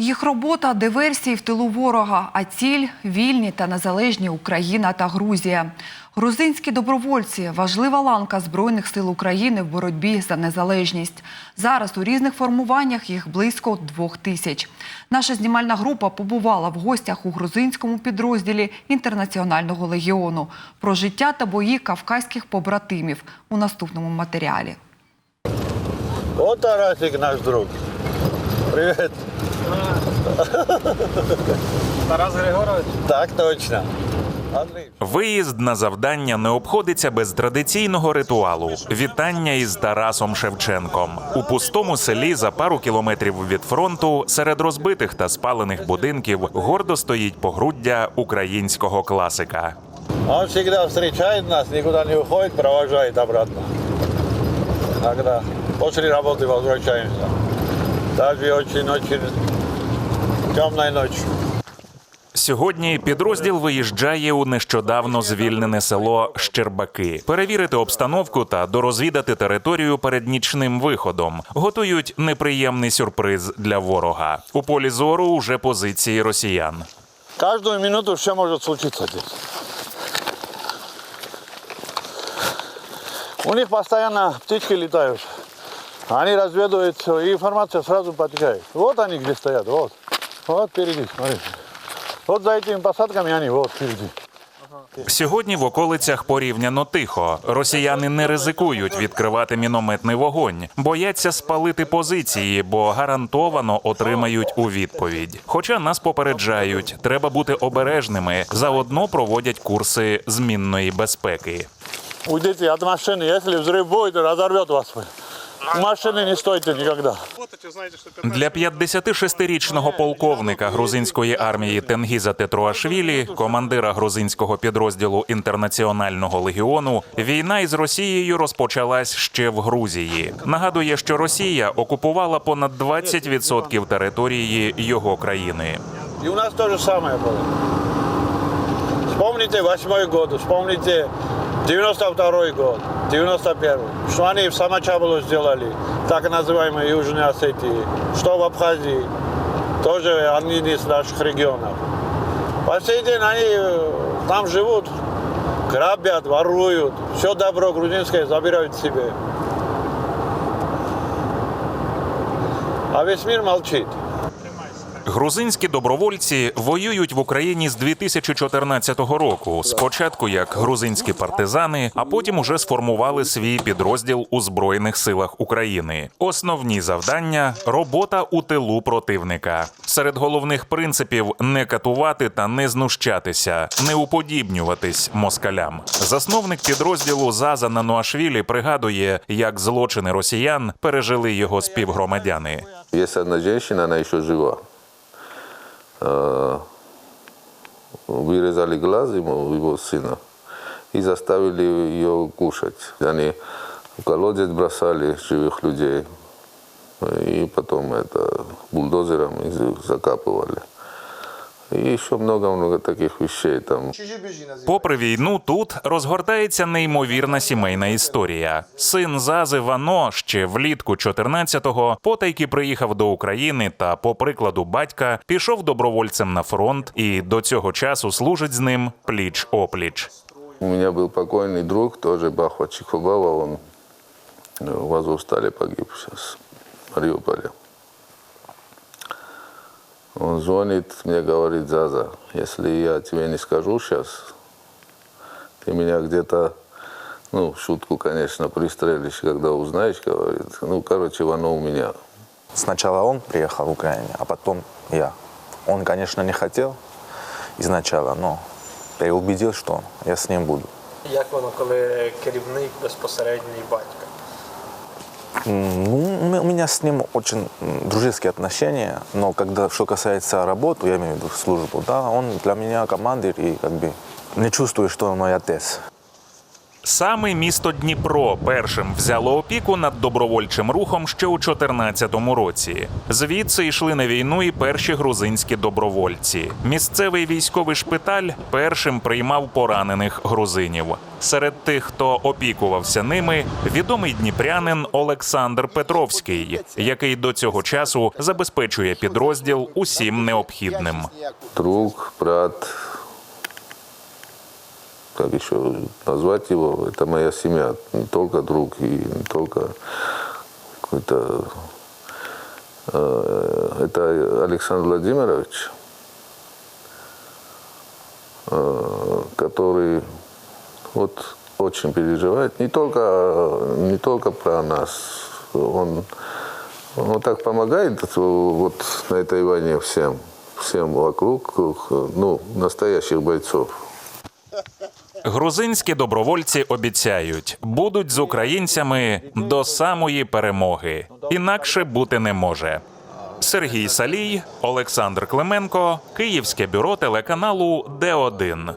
Їх робота диверсії в тилу ворога, а ціль вільні та незалежні Україна та Грузія. Грузинські добровольці важлива ланка збройних сил України в боротьбі за незалежність. Зараз у різних формуваннях їх близько двох тисяч. Наша знімальна група побувала в гостях у грузинському підрозділі інтернаціонального легіону про життя та бої кавказьких побратимів у наступному матеріалі. Вот Тарасик наш друг. Привет. Тарас Григорович. Так точно. Виїзд на завдання не обходиться без традиційного ритуалу вітання із Тарасом Шевченком у пустому селі за пару кілометрів від фронту, серед розбитих та спалених будинків гордо стоїть погруддя українського класика. Он всегда встречает нас, никуда не уходит, провожает обратно. Когда после работы возвращаемся. Даже очень-очень темной ночью. Сьогодні підрозділ виїжджає у нещодавно звільнене село Щербаки, перевірити обстановку та дорозвідати територію перед нічним виходом. Готують неприємний сюрприз для ворога. У полі зору уже позиції росіян. Каждую минуту все может случиться здесь. У них постоянно птички летают. Они разведывают все, и информация сразу потекает. Вот они где стоят, вот. Вот впереди, смотрите. Вот за этими посадками они, вот впереди. Сьогодні в околицях порівняно тихо. Росіяни не ризикують відкривати мінометний вогонь, бояться спалити позиції, бо гарантовано отримають у відповідь. Хоча нас попереджають, треба бути обережними. Заодно проводять курси змінної безпеки. Уйдите от машины, если взрыв будет, разорвет вас. Машины не стойте никогда. Для 56-річного полковника грузинської армії Тенгіза Тетруашвілі, командира грузинського підрозділу інтернаціонального легіону, війна із Росією розпочалась ще в Грузії. Нагадує, що Росія окупувала понад 20% території його країни. И у нас то же самое было. Вспомните восьмой год, вспомните 92 год, 91 Что они в Самачабалу сделали, так называемой Южной Осетии, что в Абхазии, тоже один из наших регионов. По сей день они э, там живут, грабят, воруют, все добро грузинское забирают себе. А весь мир молчит. Грузинські добровольці воюють в Україні з 2014 року. Спочатку як грузинські партизани, а потім уже сформували свій підрозділ у збройних силах України. Основні завдання робота у тилу противника. Серед головних принципів не катувати та не знущатися, не уподібнюватись москалям. Засновник підрозділу Заза Нануашвілі пригадує, як злочини росіян пережили його співгромадяни. Есть одна женщина, она еще жива. Э, Вырезали глаз ему, его сына, и заставили ее кушать. Они в колодец бросали живых людей, и потом это бульдозером их закапывали. И еще много-много таких вещей там. Попри війну, тут розгортається неймовірна сімейна історія. Син Зази Вано ще влітку 14-го потайки приїхав до України та, по прикладу батька, пішов добровольцем на фронт і до цього часу служить з ним пліч опліч. У меня был покойный друг, тоже Бахва Чехубава, он э, в Азовстале погиб сейчас, в Мариуполе. Он звонит, мне говорит, Заза, если я тебе не скажу сейчас, ты меня где-то, ну, шутку, конечно, пристрелишь, когда узнаешь, говорит. Ну, короче, оно у меня. Сначала он приехал в Украине, а потом я. Он, конечно, не хотел изначально, но переубедил, что я с ним буду. Як воно, коли керівник безпосередній батька? Ну, у меня с ним очень дружеские отношения, но когда что касается работы, я имею в виду службу, да, он для меня командир и как бы не чувствую, что он мой отец. Саме місто Дніпро першим взяло опіку над добровольчим рухом ще у 14-му році. Звідси йшли на війну і перші грузинські добровольці. Місцевий військовий шпиталь першим приймав поранених грузинів. Серед тих, хто опікувався ними, відомий дніпрянин Олександр Петровський, який до цього часу забезпечує підрозділ усім необхідним. Друг, брат, как еще назвать его, это моя семья, не только друг и не только какой-то... э, Это Александр Владимирович, э, который вот очень переживает, не только, не только про нас, он, он так помогает вот на этой войне всем, всем вокруг, ну, настоящих бойцов. Грузинські добровольці обіцяють, будуть з українцями до самої перемоги. Інакше бути не може. Сергій Салій, Олександр Клименко, Київське бюро телеканалу Д1.